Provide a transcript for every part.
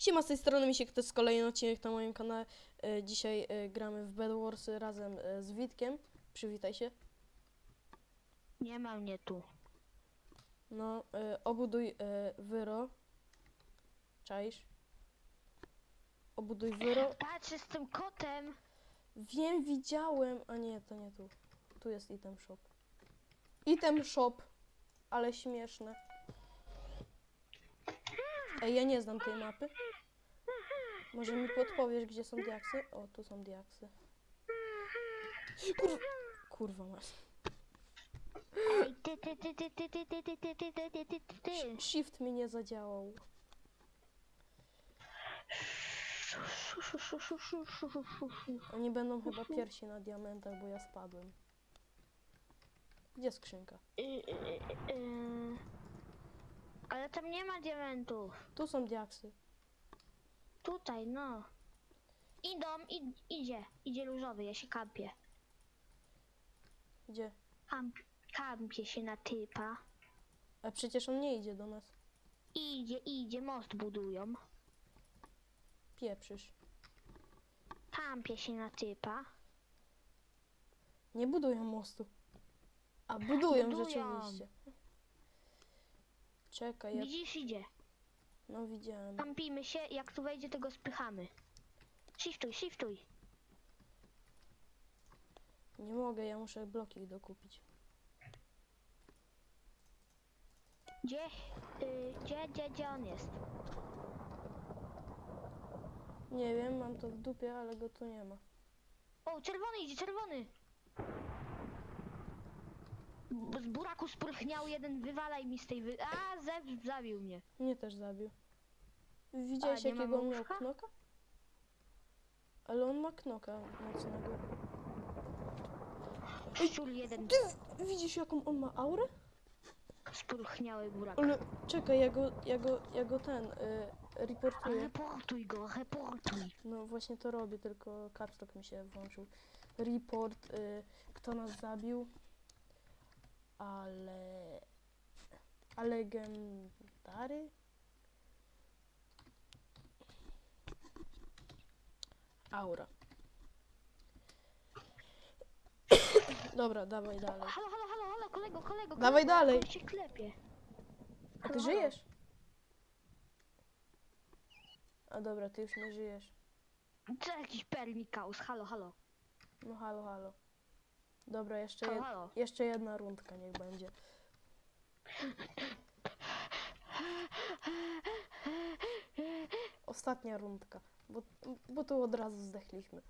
Siema, z tej strony Misiek, to jest kolejny odcinek na moim kanale. E, Dzisiaj e, gramy w Bed Warsy razem e, z Witkiem. Przywitaj się. Nie ma mnie tu. No, obuduj wyro. Czaisz? Obuduj wyro. Patrz, jestem kotem. Wiem, widziałem. A nie, to nie tu. Tu jest item shop. Item shop. Ale śmieszne. Ej, ja nie znam tej mapy. Może mi podpowiesz, gdzie są diaksy? O, tu są diaksy. Kur... Kurwa masz. Ej, ty, ty, ty, ty, ty, ty, ty, ty, ty, ty, ty, ty, ty, ty. Sh- Shift mi nie zadziałał. Oni będą chyba pierwsi na diamentach, bo ja spadłem. Gdzie skrzynka? Y, y, y, y. Ale tam nie ma diamentów. Tu są diaksy. Tutaj, no. Idą, id, idzie. Idzie różowy, ja się kampię. Gdzie? Kamp, kampię się na typa. A przecież on nie idzie do nas. Idzie, idzie, most budują. Pieprzysz. Kampię się na typa. Nie budują mostu. A budują, Budują. rzeczywiście. Czekaj, ja... Widzisz, idzie. No widziałem. Kampimy się, jak tu wejdzie, to go spychamy. Shiftuj, shiftuj. Nie mogę, ja muszę bloki dokupić. Gdzie, y, gdzie, gdzie, gdzie on jest? Nie wiem, mam to w dupie, ale go tu nie ma. O, czerwony idzie, czerwony! Z buraku spróchniał jeden, wywalaj mi z tej wy... A, zew, zabił mnie. Mnie też zabił. Widziałeś A, nie jakiego on miał łóżka? knoka? Ale on ma knoka mocnego. Szczur jeden, Ty widzisz jaką on ma aurę? spróchniały burak. Ale czekaj, ja go, ja go, ja go ten y, Ale reportuję. reportuj go, reportuj. No właśnie to robię, tylko capstock mi się włączył. Report, y, kto nas zabił. Ale... A legendary? Aura. Dobra, dawaj dalej. Halo, halo, halo, halo, kolego, kolego, Dawaj kolego, dalej. się klepie. A ty halo. żyjesz? A dobra, ty już nie żyjesz. Co jakiś permikaus, halo, halo. No halo, halo. Dobra, jeszcze, jed halo. jeszcze jedna rundka niech będzie. Ostatnia rundka, bo, bo tu od razu zdechliśmy.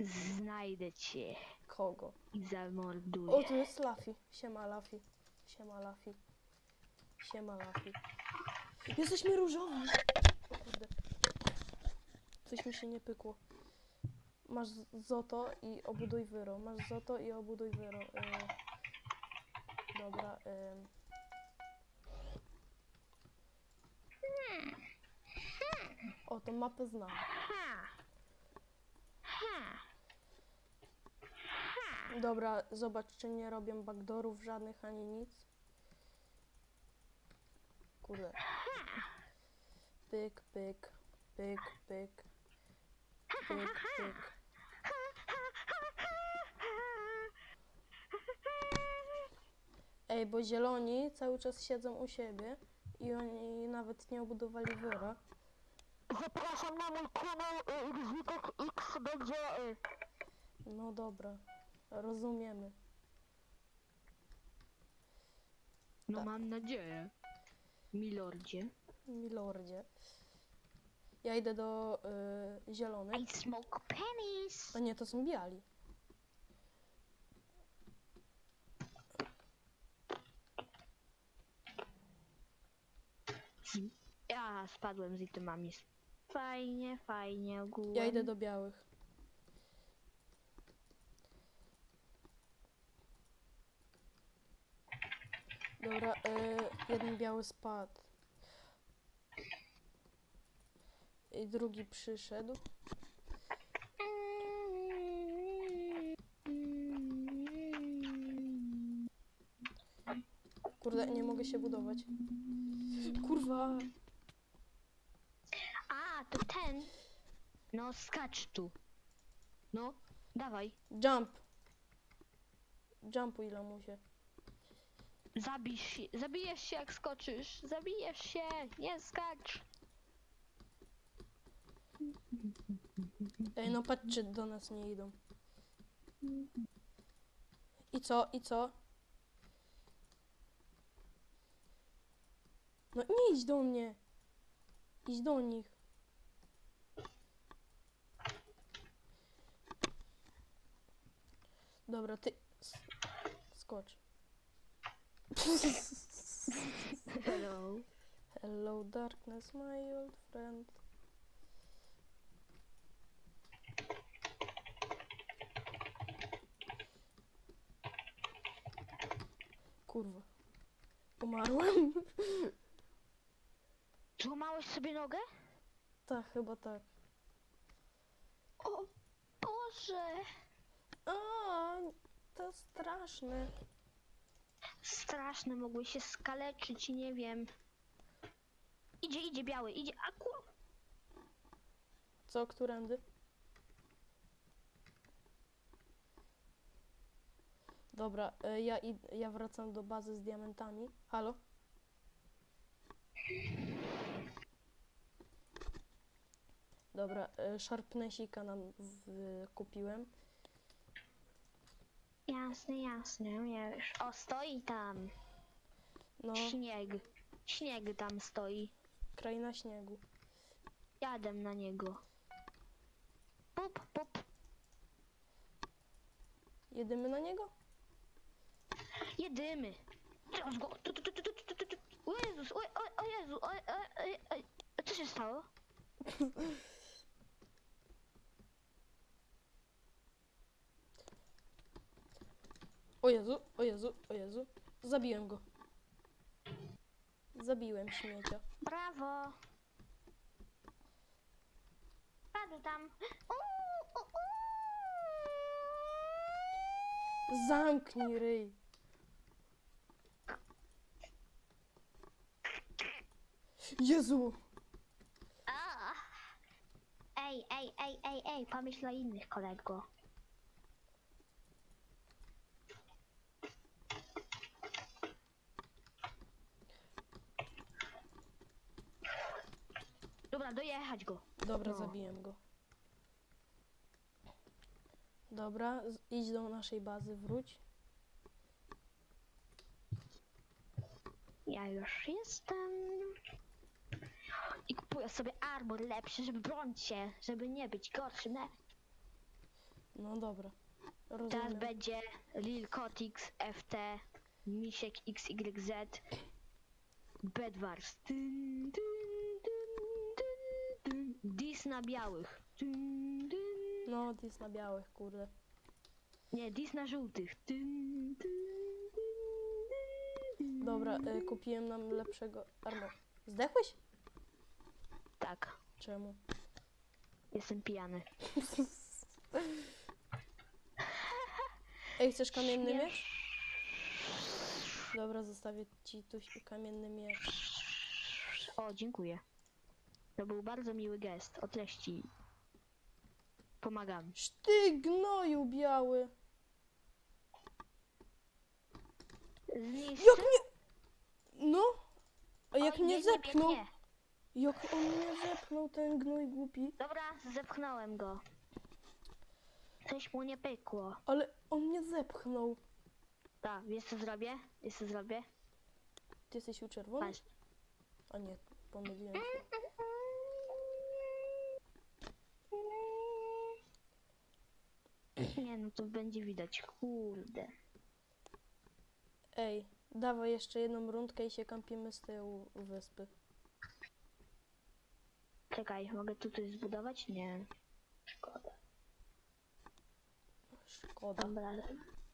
Znajdę cię Kogo? i zamorduję. O, tu jest Lafi. Siema Lafi. Siema Lafi. Siema Lafi. Jesteśmy różowi. O kurde. Coś mi się nie pykło. Masz zoto i obuduj wyro. Masz zoto i obuduj wyro. Y... Dobra. ym. O, tą mapę znam. Dobra, zobacz, czy nie robią backdoorów żadnych ani nic. Kurde. Pyk, pyk, pyk, pyk. Pyk, pyk. Ej, bo zieloni cały czas siedzą u siebie i oni nawet nie obudowali wyra. Zapraszam na mój kanał y, X będzie... y, No dobra, rozumiemy. No Tak. mam nadzieję. Milordzie. Milordzie. Ja idę do y, zielonych. I smoke pennies. A nie, to są biali. Ja spadłem z itemami. Fajnie, fajnie ogółem. Ja idę do białych. Dobra, y, jeden biały spadł. I drugi przyszedł. Kurde, nie mogę się budować. Kurwa. A, to ten. No, skacz tu. No, dawaj. Jump. Jumpuj, lamusie. Zabijesz się, zabijesz się jak skoczysz. Zabijesz się, nie skacz. Ej, no patrzcie, do nas nie idą. I co, i co? No nie idź do mnie. Idź do nich. Dobra, ty... Skocz. Hello. Hello darkness, my old friend. Kurwa. Umarłem? Złamałeś sobie nogę? tak, chyba tak. O Boże! O, to straszne. Straszne, mogłeś się skaleczyć, nie wiem. Idzie, idzie biały, idzie. A kur... Co, którędy? Dobra, e, ja, id- ja wracam do bazy z diamentami. Halo? Dobra, e, Sharpnessika nam w, kupiłem. Jasne, jasne, wiesz. O, stoi tam. No, Śnieg. Śnieg tam stoi. kraina śniegu. Jadę na niego. Pup, pup. Jedymy na niego? Jedymy. Teraz go. Tu, tu, tu, tu, tu, tu, tu, tu. O Jezus, o, o, o Jezu, o, o, o, o. Co się stało? O Jezu, o Jezu, o Jezu. Zabiłem go. Zabiłem śmiecia. Brawo. Padł tam. Uuu, u, u. Zamknij ryj. Jezu! A. Ej, ej, ej, ej, ej, pomyśl o innych kolego. Dobra, dojechać go. Dobra, No. zabiłem go. Dobra, idź do naszej bazy, wróć. Ja już jestem. I kupuję sobie armor lepszy, żeby bronić się, żeby nie być gorszy. Ne? No dobra. Teraz Rozumiem. będzie Lil Kotix, FT, Misiek XYZ, Bedwars. Dyn, dyn. Dis na białych. Dyn, dyn. No, dis na białych, kurde. Nie, dis na żółtych. Dyn. Dobra, y, kupiłem nam lepszego armor. Zdechłeś? Tak, Czemu? jestem pijany. Ej, chcesz kamienny miecz? Dobra, zostawię ci tu kamienny miecz. O, dziękuję. To był bardzo miły gest. O treści. Pomagam. Ty gnoju biały! Zniszczy... Jak mnie... No! A jak Oj, mnie biegnie, zepchnął? biegnie. Jak on mnie zepchnął, ten gnój głupi. Dobra, zepchnąłem go. Coś mu nie pykło. Ale on mnie zepchnął. Tak, wiesz co zrobię? Wiesz co zrobię? Ty jesteś u czerwony? Patrz. A nie, pomyliłem się. Nie no, to będzie widać. Kurde. Ej, dawaj jeszcze jedną rundkę i się kampimy z tyłu wyspy. Czekaj, mogę tu coś zbudować? Nie. Szkoda. Szkoda, Dobra.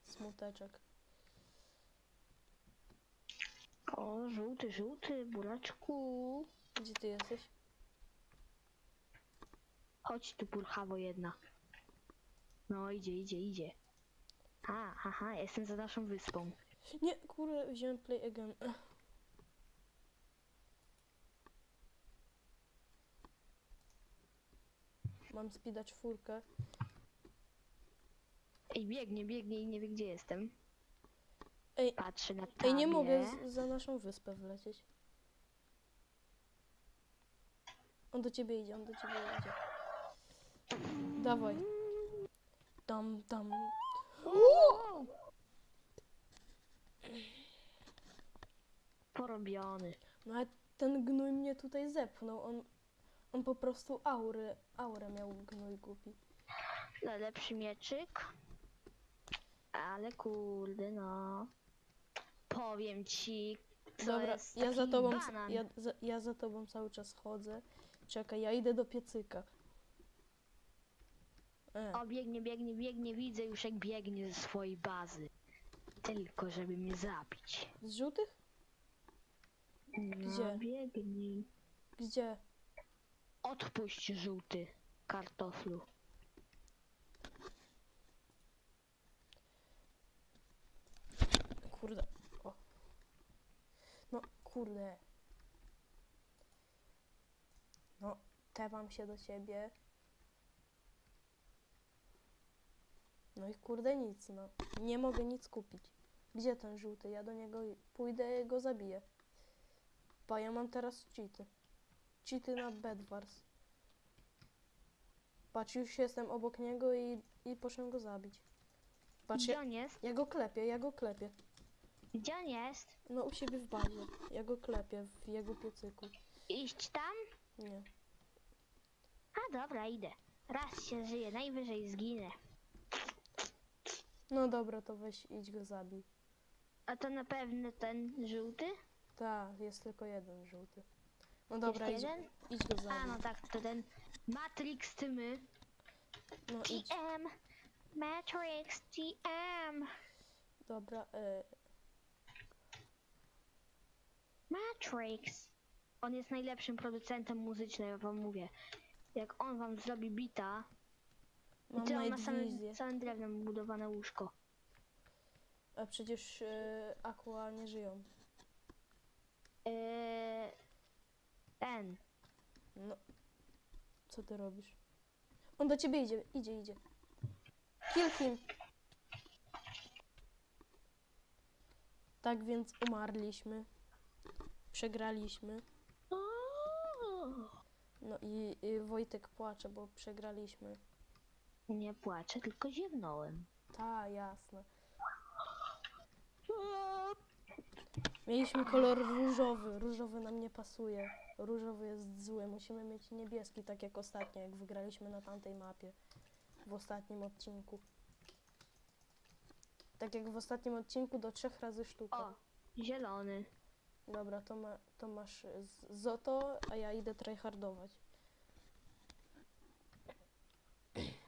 smuteczek. O, żółty, żółty, buraczku. Gdzie ty jesteś? Chodź tu, purchawo jedna. No, idzie, idzie, idzie. A, haha, jestem za naszą wyspą. Nie, kurde, wziąłem play again. Mam speeda czwórkę. Ej, biegnie, biegnie i nie wie gdzie jestem. Ej, Patrzy na ej, tabie. nie mogę z, za naszą wyspę wlecieć. On do ciebie idzie, on do ciebie idzie. Dawaj. Tam, tam. Wow! Porobiony. No ale ten gnój mnie tutaj zepchnął. On, on po prostu aurę, aurę miał gnój głupi. No, lepszy mieczyk. Ale kurde, no. Powiem ci. Dobra, jest ja za taki tobą, banan. ja, za, ja za tobą cały czas chodzę. Czekaj, ja idę do piecyka. E, O, biegnie, biegnie, biegnie, widzę już jak biegnie ze swojej bazy. Tylko, żeby mnie zabić. z żółtych? No, Gdzie? biegnij. Gdzie? Odpuść żółty kartoflu. Kurde. O. No, kurde. No, tepam się do ciebie. No i kurde nic, no. Nie mogę nic kupić. Gdzie ten żółty? Ja do niego pójdę i go zabiję. Pa, ja mam teraz cheaty. Cheaty na Bedwars. Patrz, już jestem obok niego i, i poszłem go zabić. Patrz, Gdzie ja, on jest? ja go klepię, ja go klepię. Gdzie on jest? No u siebie w bazie. Ja go klepię w jego piecyku. Iść tam? Nie. A dobra, idę. Raz się żyje, najwyżej zginę. No dobra, to weź idź go zabij. A to na pewno ten żółty? Tak, jest tylko jeden żółty. No dobra, idź, jeden? idź go A no zabij. tak, to ten Matrix ty my. No idź. TM. Matrix TM. Dobra, e, Matrix. On jest najlepszym producentem muzycznym, ja wam mówię. Jak on wam zrobi bita, mam to ma night samym, całym drewnem budowane łóżko. A przecież e, Aqua nie żyją. Eee, ten. No. Co ty robisz? On do ciebie idzie, idzie, idzie. Kill him. Tak więc umarliśmy. Przegraliśmy. No i, i Wojtek płacze, bo przegraliśmy. Nie płaczę, tylko ziewnąłem. Ta, jasne. Mieliśmy kolor różowy. Różowy nam nie pasuje. Różowy jest zły. Musimy mieć niebieski, tak jak ostatnio, jak wygraliśmy na tamtej mapie. W ostatnim odcinku. Tak jak w ostatnim odcinku do trzech razy sztuka. O, zielony. Dobra, to, ma, to masz z- Zoto, a ja idę tryhardować.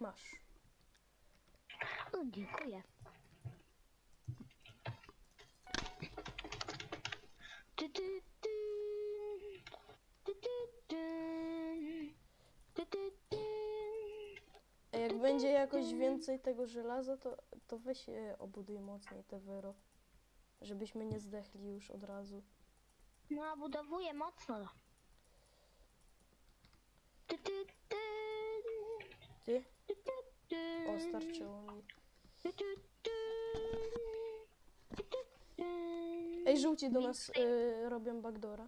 Masz. O, dziękuję. Ty, ty, ty. Ty, ty, ty. Ty, ty, ty. A jak będzie jakoś więcej tego żelaza, to, to weź e, obuduj mocniej te wyro. Żebyśmy nie zdechli już od razu. No, budowuję mocno. Ty, ty, ty. Ty? Starczyło mi. Ej, żółci do nas e, robią backdora.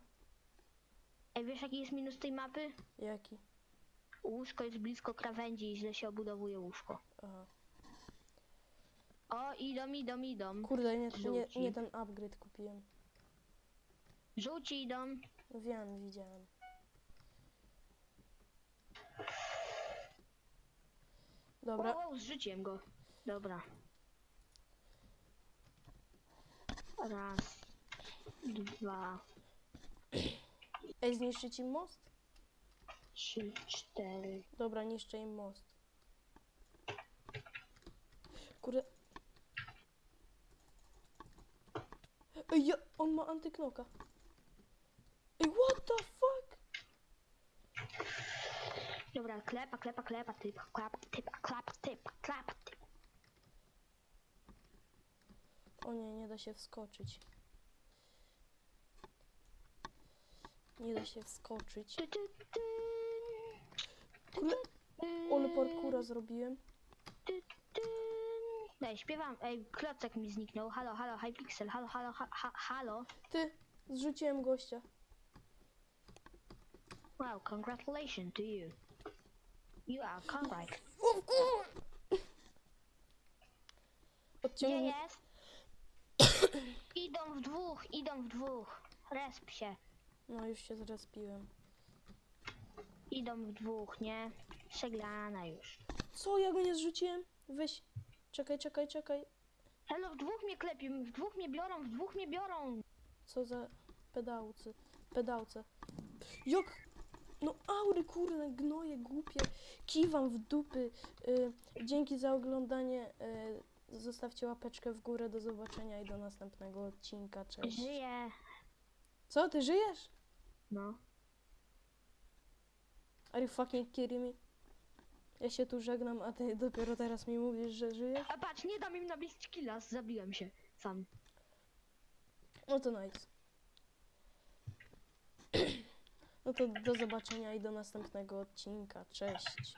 Ej, wiesz jaki jest minus tej mapy? Jaki? Łóżko jest blisko krawędzi i źle się obudowuje łóżko. Aha. O, idą, idą, idą. Kurde, nie, nie, Żółci. nie ten upgrade kupiłem. Żółci idą. Wiem, widziałem. Dobra, Wow, wow, zrzuciłem go. Dobra. Raz. Dwa. ej, zniszczyć im most? Trzy, cztery. Dobra, niszczę im most. Kurde. Ej, ja, on ma antyknoka. Ej, what the fuck? Dobra, klepa, klepa, klepa, typ, klap, typ, klap, typ, klap, typ. O nie, nie da się wskoczyć. Nie da się wskoczyć. Ty, ty, ty. Kurde, Ole parkura zrobiłem. Ty, ty. Ej, śpiewam. Ej, klocek mi zniknął. Halo, halo, Hypixel. Halo, halo, ha, ha, halo. Ty, zrzuciłem gościa. Wow, congratulations to you. You are congrats. Gdzie Odciągnij... jest? idą w dwóch, idą w dwóch. Resp się. No już się zrespiłem. Idą w dwóch, nie? Przegrana już. Co, ja go nie zrzuciłem? Weź. Czekaj, czekaj, czekaj. Halo, w dwóch mnie klepią, w dwóch mnie biorą, w dwóch mnie biorą. Co za pedałcy. Pedałce. Jak? No aury, kurne, gnoje, głupie. Kiwam w dupy. Y, dzięki za oglądanie. Y, zostawcie łapeczkę w górę. Do zobaczenia i do następnego odcinka. Cześć. Żyję. Co, ty żyjesz? No. Are you fucking kidding me? Ja się tu żegnam, a ty dopiero teraz mi mówisz, że żyjesz? A patrz, nie dam im nabić killa, zabiłem się sam. No to nice. No to do zobaczenia i do następnego odcinka. Cześć.